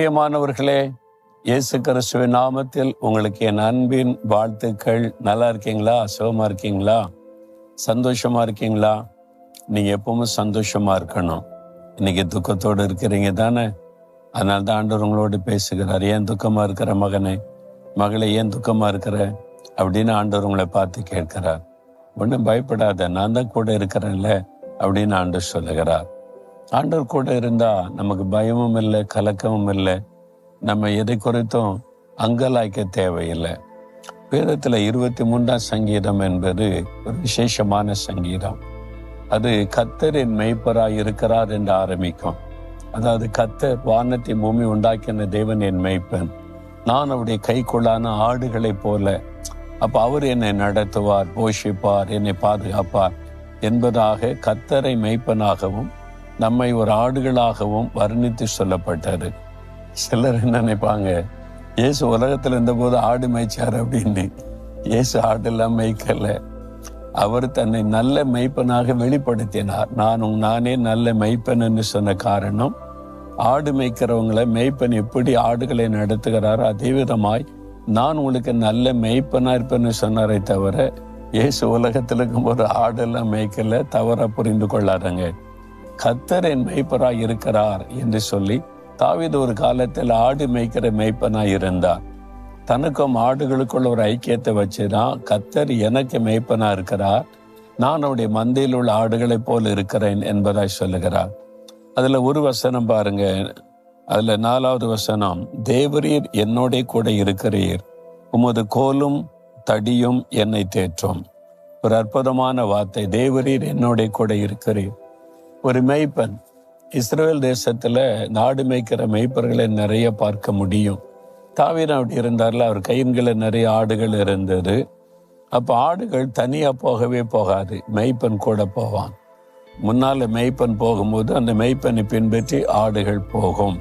பிரியமானவர்களே இயேசு கிறிஸ்துவின் நாமத்தில் உங்களுக்கு என் அன்பின் வாழ்த்துக்கள். நல்லா இருக்கீங்களா? சுகமா இருக்கீங்களா? சந்தோஷமா இருக்கீங்களா? நீங்க எப்பவுமே சந்தோஷமா இருக்கணும். இன்னைக்கு துக்கத்தோடு இருக்கிறீங்க தானே? அதனால தான் ஆண்டவர் உங்களோடு பேசுகிறார். ஏன் துக்கமா இருக்கிற மகனே? மகளை ஏன் துக்கமா இருக்கிற? அப்படின்னு ஆண்டவர் உங்களை பார்த்து கேட்கிறார். ஒன்றும் பயப்படாத நான் தான் கூட இருக்கிறேன்ல அப்படின்னு ஆண்டவர் சொல்லுகிறார். ஆண்டவர் கூட இருந்தா நமக்கு பயமும் இல்லை கலக்கமும் இல்லை. நம்ம எதை குறித்தும் அங்கலாய்க்க தேவையில்லை. வேதத்தில் இருபத்தி மூன்றாம் சங்கீதம் என்பது ஒரு விசேஷமான சங்கீதம். அது கத்தரின் மெய்ப்பராய் இருக்கிறார் என்று ஆரம்பிக்கும். அதாவது கத்தர் வானத்தை பூமி உண்டாக்கின தேவன் என் மெய்ப்பன். நான் அவருடைய கைக்குள்ளான ஆடுகளைப் போல அப்ப அவர் என்னை நடத்துவார் போஷிப்பார் என்னை பாதுகாப்பார் என்பதாக கத்தரை மெய்ப்பனாகவும் நம்மை ஒரு ஆடுகளாகவும் வர்ணித்து சொல்லப்பட்டாரு. சிலர் என்ன நினைப்பாங்க இயேசு உலகத்துல இருந்தபோது ஆடு மேய்ச்சார் அப்படின்னு. இயேசு ஆடெல்லாம் மேய்க்கல. அவர் தன்னை நல்ல மெய்ப்பனாக வெளிப்படுத்தினார். நான் நானே நல்ல மெய்ப்பன் என்று சொன்ன காரணம் ஆடு மேய்க்கிறவங்களை மெய்ப்பன் எப்படி ஆடுகளை நடத்துகிறாரோ அதே விதமாய் நான் உங்களுக்கு நல்ல மெய்ப்பனா இருப்பேன்னு சொன்னாரே தவிர இயேசு உலகத்தில் இருக்கும்போது ஆடெல்லாம் மேய்க்கல. தவறாக புரிந்து கொள்ளாதங்க. கத்தர் என் மெய்ப்பராய் இருக்கிறார் என்று சொல்லி தாவித ஒரு காலத்தில் ஆடு மேய்க்கிற மெய்ப்பனாய் இருந்தார். தனக்கும் ஆடுகளுக்குள்ள ஒரு ஐக்கியத்தை வச்சுதான் கத்தர் எனக்கு மெய்ப்பனா இருக்கிறார். நான் அவருடைய மந்தையில் உள்ள ஆடுகளைப் போல் இருக்கிறேன் என்பதாய் சொல்லுகிறார். அதுல ஒரு வசனம் பாருங்க. அதுல நாலாவது வசனம் தேவரீர் என்னோட கூட இருக்கிறீர். உமது கோலும் தடியும் என்னை தேற்றும். ஒரு அற்புதமான வார்த்தை. தேவரீர் என்னோட கூட இருக்கிறீர். ஒரு மெய்ப்பன். இஸ்ரேல் தேசத்துல நாடு மேய்க்கிற மெய்ப்பர்களை நிறைய பார்க்க முடியும். தாவீரன் அப்படி இருந்தார்ல அவர் கைன்களை நிறைய ஆடுகள் இருந்தது. அப்ப ஆடுகள் தனியா போகவே போகாது. மெய்ப்பன் கூட போவான். முன்னால மெய்ப்பன் போகும்போது அந்த மெய்ப்பனை பின்பற்றி ஆடுகள் போகும்.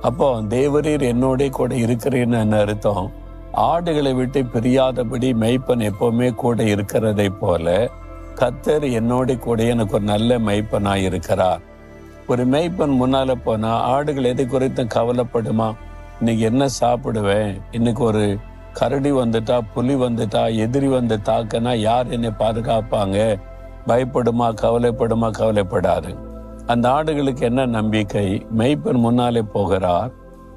அப்போ தேவரீர் என்னோட கூட இருக்கிறேன்னு என்ன அர்த்தம்? ஆடுகளை விட்டு பிரியாதபடி மெய்ப்பன் எப்பவுமே கூட இருக்கிறதை போல கத்தர் என்னோட கூட எனக்கு ஒரு நல்ல மெய்ப்பனாக இருக்கிறார். ஒரு மெய்ப்பன் முன்னால போனா ஆடுகள் எதை குறித்து கவலைப்படுமா? இன்னைக்கு என்ன சாப்பிடுவேன்? இன்னைக்கு ஒரு கரடி வந்துட்டா புலி வந்துட்டா எதிரி வந்து தாக்கனா யார் என்னை பாதுகாப்பாங்க? பயப்படுமா கவலைப்படுமா? கவலைப்படாது. அந்த ஆடுகளுக்கு என்ன நம்பிக்கை? மெய்ப்பன் முன்னாலே போகிறார்.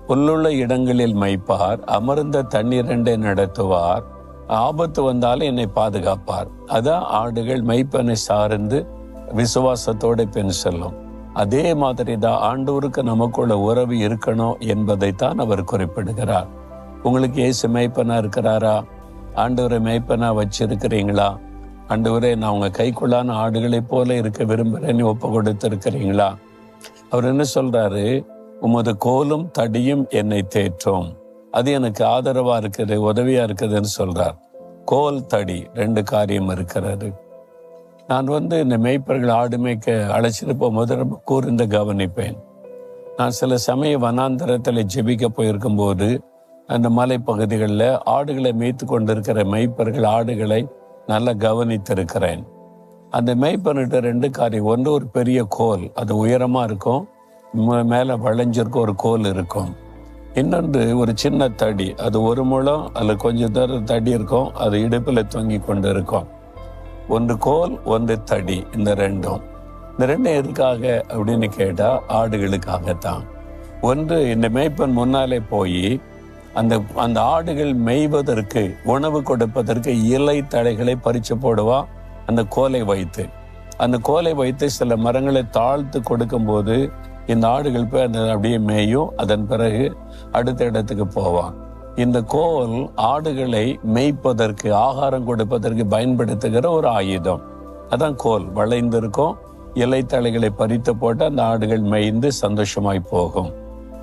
புல்லுள்ள இடங்களில் மைப்பார் அமர்ந்த தண்ணீரண்டை நடத்துவார். ஆபத்து வந்தாலும் என்னை பாதுகாப்பார். அதான் ஆடுகள் மெய்ப்பனை சார்ந்து விசுவாசத்தோட பெண் செல்லும். அதே மாதிரி தான் ஆண்டவருக்கு நமக்குள்ள உறவு இருக்கணும் என்பதைத்தான் அவர் குறிப்பிடுகிறார். உங்களுக்கு ஏசு மெய்ப்பனா இருக்கிறாரா? ஆண்டவரை மெய்ப்பனா வச்சிருக்கிறீங்களா? ஆண்டவரே நான் உங்க கைக்குள்ளான ஆடுகளைப் போல இருக்க விரும்புகிறேன்னு ஒப்பு கொடுத்திருக்கிறீங்களா? அவர் என்ன சொல்றாரு? உமது கோலும் தடியும் என்னை தேற்றும். அது எனக்கு ஆதரவா இருக்குது உதவியா இருக்குதுன்னு சொல்றார். கோல் தடி ரெண்டு காரியம் இருக்கிறது. நான் வந்து இந்த மேய்ப்பர்கள் ஆடு மேய்க்க அழைச்சிட்டு போகும்போது ரொம்ப கூர்ந்து கவனிப்பேன். நான் சில சமய வனாந்தரத்தில் ஜெபிக்க போயிருக்கும்போது அந்த மலைப்பகுதிகளில் ஆடுகளை மேய்த்து கொண்டிருக்கிற மெய்ப்பர்கள் ஆடுகளை நல்லா கவனித்திருக்கிறேன். அந்த மேய்ப்பன்கிட்ட ரெண்டு காரியம் ஒன்று ஒரு பெரிய கோல் அது உயரமாக இருக்கும் மேலே வளைஞ்சிருக்க ஒரு கோல் இருக்கும். இன்னொன்று ஒரு சின்ன தடி. அது ஒரு முழம் அதில் கொஞ்சம் தூரம் தடி இருக்கும் அது இடுப்பில் தொங்கி கொண்டு இருக்கும். ஒன்று கோல் ஒன்று தடி இந்த ரெண்டும். இந்த ரெண்டும் எதுக்காக அப்படின்னு கேட்டால் ஆடுகளுக்காகத்தான். ஒன்று இந்த மேய்ப்பன் முன்னாலே போய் அந்த அந்த ஆடுகள் மேய்வதற்கு உணவு கொடுப்பதற்கு இலை தழைகளை பறிச்சு போடுவான் அந்த கோலை வைத்து. அந்த கோலை வைத்து சில மரங்களை தாழ்த்து கொடுக்கும்போது இந்த ஆடுகள் போய் அந்த அப்படியே மேயும் அதன் பிறகு அடுத்த இடத்துக்கு போவான். இந்த கோல் ஆடுகளை மேய்ப்பதற்கு ஆகாரம் கொடுப்பதற்கு பயன்படுத்துகிற ஒரு ஆயுதம். அதான் கோல். வளைந்திருக்கும் இலைத்தலைகளை பறித்து போட்டு அந்த ஆடுகள் மேய்ந்து சந்தோஷமாய் போகும்.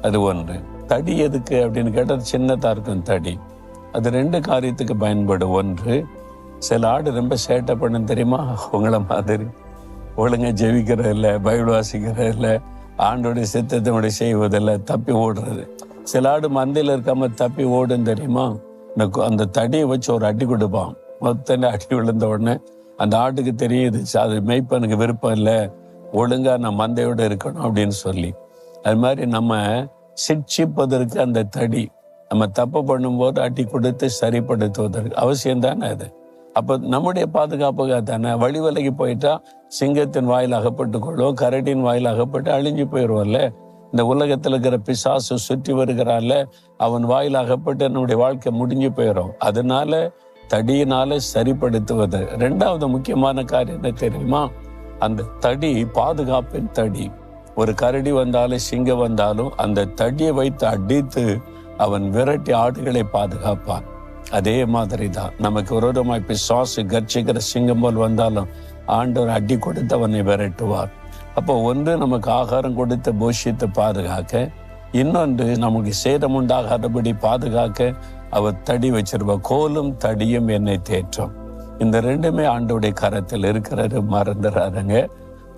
அது ஒன்று. தடி எதுக்கு அப்படின்னு கேட்டால் சின்னதா இருக்கும் தடி. அது ரெண்டு காரியத்துக்கு பயன்படும். ஒன்று சில ஆடு ரொம்ப சேட்டை பண்ணும் தெரியுமா? உங்களை மாதிரி. ஒழுங்காக ஜெபிக்கிற இல்லை பைபிள் வாசிக்கிற இல்லை ஆண்டோடைய சித்தத்தினுடைய செய்வதில்லை தப்பி ஓடுறது. சில ஆடு மந்தையில் இருக்காம தப்பி ஓடும் தெரியுமா? அந்த தடியை வச்சு ஒரு அடி கொடுப்பான். மொத்தம் அடி விழுந்த உடனே அந்த ஆட்டுக்கு தெரியுது அது மெய்ப்பனுக்கு விருப்பம் இல்லை. ஒழுங்கா நான் மந்தையோட இருக்கணும் அப்படின்னு சொல்லி. அது மாதிரி நம்ம சிக்ஷிப்பதற்கு அந்த தடி நம்ம தப்பு பண்ணும்போது அடி கொடுத்து சரிப்படுத்துவதற்கு அவசியம் தானே அது? அப்ப நம்முடைய பாதுகாப்புக்காக தானே வழி விலகி போயிட்டா சிங்கத்தின் வாயில் அகப்பட்டு கொள்ளும் கரடியின் வாயில் அகப்பட்டு அழிஞ்சு போயிடுவோம்ல? இந்த உலகத்துல இருக்கிற பிசாசு சுற்றி வருகிறான்ல அவன் வாயில் அகப்பட்டு நம்முடைய வாழ்க்கை முடிஞ்சு போயிடும். அதனால தடியினால சரிப்படுத்துவது. ரெண்டாவது முக்கியமான காரியம் என்ன தெரியுமா? அந்த தடி பாதுகாப்பின் தடி. ஒரு கரடி வந்தாலும் சிங்கம் வந்தாலும் அந்த தடியை வைத்து அடித்து அவன் விரட்டி ஆடுகளை பாதுகாப்பான். அதே மாதிரி தான் நமக்கு விரோதமாய் பிசாசு கர்ச்சிக்கிற சிங்கம் போல் வந்தாலும் ஆண்டவர் அடி கொடுத்து அவனை விரட்டுவார். அப்போ ஒன்று நமக்கு ஆகாரம் கொடுத்து போஷித்து பாதுகாக்க இன்னொன்று நமக்கு சேதம் உண்டாகாதபடி பாதுகாக்க அவர் தடி வச்சிருவார். கோலும் தடியும் என்னை தேற்றும். இந்த ரெண்டுமே ஆண்டோடைய கரத்தில் இருக்கிறது மறந்துறாருங்க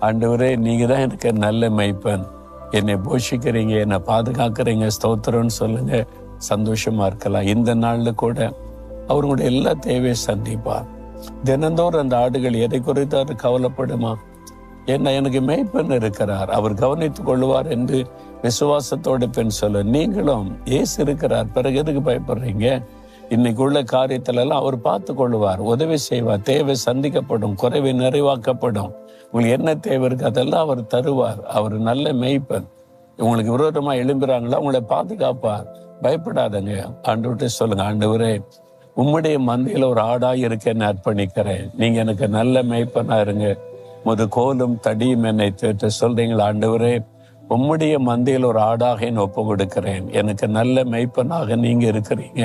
ஆண்டவரே நீங்க தான் எனக்கு நல்ல மெய்ப்பன். என்னை போஷிக்கிறீங்க என்னை பாதுகாக்கிறீங்க ஸ்தோத்திரம்னு சொல்லுங்க. சந்தோஷமா இருக்கலாம். இந்த நாள்ல கூட அவர்களுடைய எல்லா தேவையை சந்திப்பார். தினந்தோறும் அந்த ஆடுகள் எதை குறித்து அவர் கவலைப்படுமா? என்ன எனக்கு மெய்ப்பெண் இருக்கிறார். அவர் கவனித்துக் கொள்வார் என்று விசுவாசத்தோட பெண் சொல்ல நீங்களும் ஏசு இருக்கிறார். பிறகு எதுக்கு பயப்படுறீங்க? இன்னைக்கு உள்ள காரியத்துல எல்லாம் அவர் பார்த்து கொள்வார் உதவி செய்வார். தேவை சந்திக்கப்படும். குறைவை நிறைவாக்கப்படும். உங்களுக்கு என்ன தேவை இருக்கு அதெல்லாம் அவர் தருவார். அவர் நல்ல மெய்ப்பன். உங்களுக்கு விரோதமா எழும்புறாங்களா? உங்களை பாதுகாப்பார். பயப்படாதங்க. ஆண்டு சொல்லுங்க ஆண்டவரே உம்முடைய மந்தையில ஒரு ஆடா இருக்கேன்னு அர்ப்பணிக்கிறேன் நீங்க எனக்கு நல்ல மெய்ப்பனா இருங்க முது கோலும் தடியும் என்னை தேற்ற. சொல்றீங்களா ஆண்டவரே உம்முடைய மந்தையில் ஒரு ஆடாக என் ஒப்பு கொடுக்கிறேன். எனக்கு நல்ல மெய்ப்பனாக நீங்க இருக்கிறீங்க.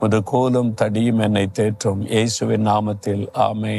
முது கோலும் தடியும் என்னை தேற்றும். இயேசுவின் நாமத்தில் ஆமை